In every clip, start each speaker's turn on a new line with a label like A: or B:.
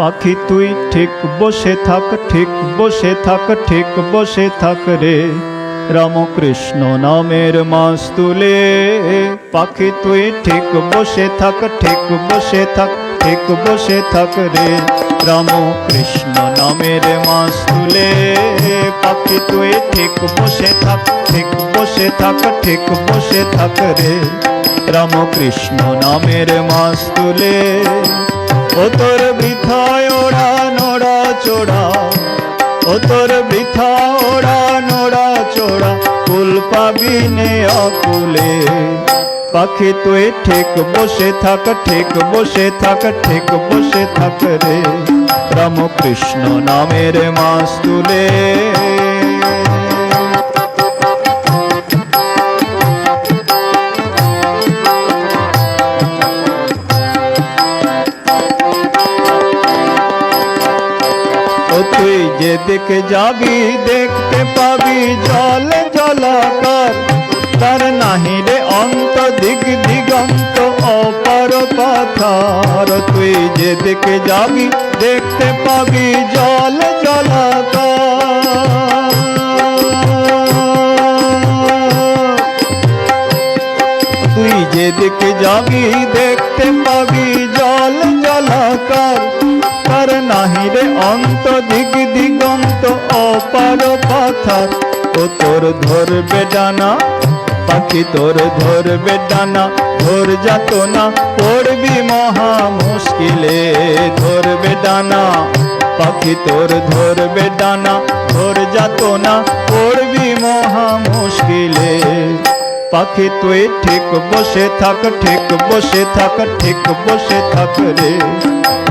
A: পাখি তুই ঠিক বসে থাক, ঠিক বসে থাক, ঠিক বসে থাক রে। রামকৃষ্ণ নামের মাস তুলে, পাখি তুই ঠিক বসে থাক, ঠিক বসে থাক, ঠিক বসে থাক রে। রামকৃষ্ণ নামের মাস তুলে, পাখি তুই ঠিক বসে থাক, ঠিক বসে থাক, ঠিক বসে থাক রে। রামকৃষ্ণ নামের মাস তুলে ও তোর বৃথায় ওড়া, নোড়া, চোড়া। ও তোর বৃথা ওড়া, নোড়া, চোড়া। কুল পাবি নে অকুলে পাখি তুই ঠিক, বসে থাক, ঠিক, বসে থাক, ঠিক, বসে থাক রে। রামকৃষ্ণ নামের মাস তুলে। যেদিকে যাবি দেখতে পাবি জল জলাকার তার নাহি রে অন্ত দিক দিগন্ত অপার পাথার। তুই যেদিকে যাবি দেখতে পাবি জল জলাকার তুই যেদিকে যাবি দেখতে পাবি জল জলাকার তার নাহি রে অন্ত দিগন্ত অপার পাথার ও তোর ধরবে ডানা, পাখি তোর ধরবে ডানা, ধর যাত না, পড়বি মহা মুশকিলে, ধরবে ডানা, পাখি তোর ধরবে ডানা, ধর যাত না, পড়বি মহা মুশকিলে। পাখি তুই ঠিক বসে থাক, ঠিক বসে থাক, ঠিক বসে থাক রে।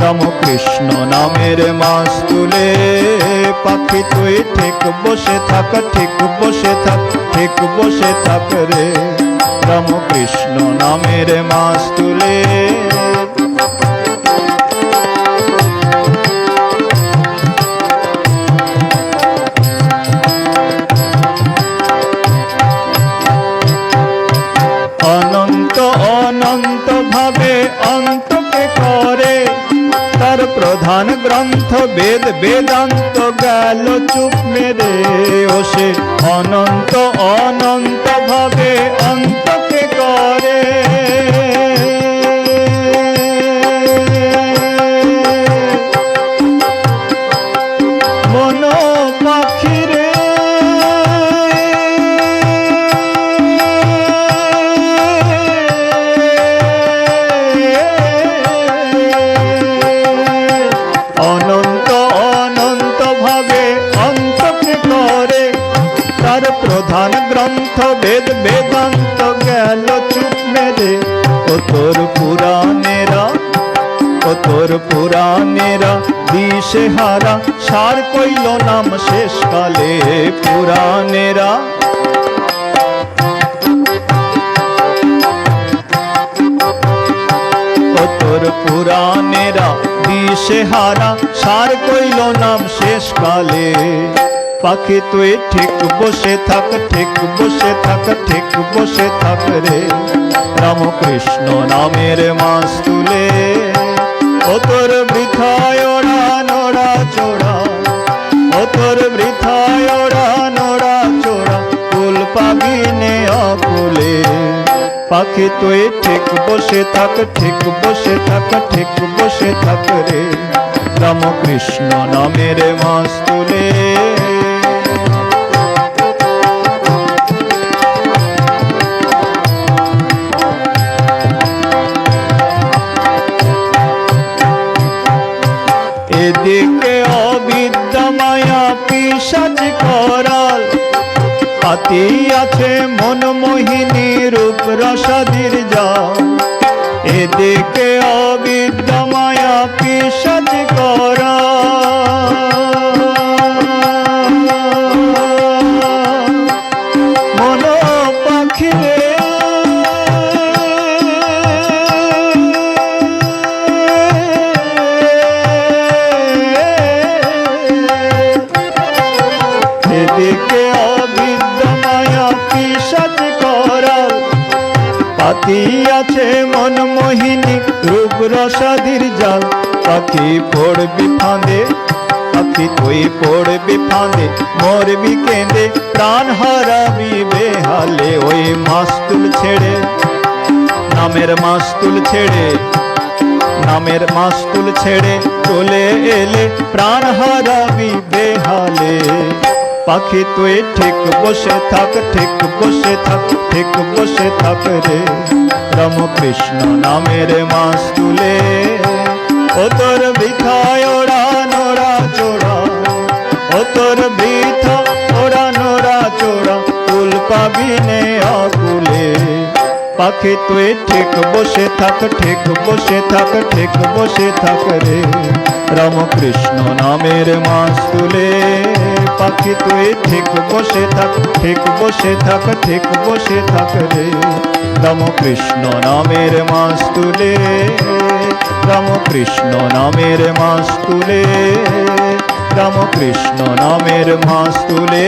A: রামকৃষ্ণ নামের মাস তুলে, পাখি তুই ঠিক বসে থাক, ঠিক বসে থাক, ঠিক বসে থাক রে। রামকৃষ্ণ নামের মাস তুলে তার প্রধান গ্রন্থ বেদ বেদান্ত গেল চুপ মেরে ওসে অনন্ত অনন্ত ভাবে অন্তকে করে। প্রধান গ্রন্থ বেদ, বেদান্ত গেল চুপ মেরে। ও তোর পুরাণেরা ও তোর পুরাণেরা দিশে হারা সার কইল নাম শেষকালে পুরাণেরা। ও তোর পুরাণেরা দিশে হারা সার কইল নাম শেষকালে পাখি তুই ঠিক বসে থাক, ঠিক বসে থাক, ঠিক বসে থাক রে। রামকৃষ্ণ নামের মাস তুলে, ও তোর বৃথায় ওড়া, নোড়া, চোড়া। ও তোর বৃথায় ওড়া, নোড়া, চোড়া কুল পাবি নে অকুলে পাখি তুই ঠিক বসে থাক, ঠিক বসে থাক, ঠিক বসে থাক রে। রামকৃষ্ণ নামের মাস তুলে এদিকে অবিদ্যা মায়া পিসাজ করাল। হাতি আছে মনমোহিনী রূপ রসাদির যা এদিকে অবিদ্যা মায়া পিসাজ করা অবিদ্যা পিসাজ করাল পাতি আছে মনমোহিনী রূপ রসাদির জাল। পাখি পড়বি ফাঁদে, পাখি তুই পড়বি ফাঁদে, মরবি কেঁদে, প্রাণ হারাবি বেহালে ওই মাস্তুল ছেড়ে। নামের মাস্তুল ছেড়ে, নামের মাস্তুল ছেড়ে চলে এলে প্রাণ হারাবি বেহালে। পাখি তুই ঠিক বসে থাক, ঠিক বসে থাক, ঠিক বসে থাক রে। রামকৃষ্ণ নামের মাস্তুলে ও তোর বৃথায় ওড়া নোড়া চোড়া ও তোর বৃথা ওড়া নোড়া চোড়া ফুল পাবি নে পাখি তুই ঠিক বসে থাক, ঠিক বসে থাক, ঠিক বসে থাক রে। রামকৃষ্ণ নামের মাস্তুলে পাখি তুই ঠিক বসে থাক, ঠিক বসে থাক, ঠিক বসে থাক রে। রামকৃষ্ণ নামের মাস্তুলে রামকৃষ্ণ নামের মাস্তুলে রামকৃষ্ণ নামের মাস্তুলে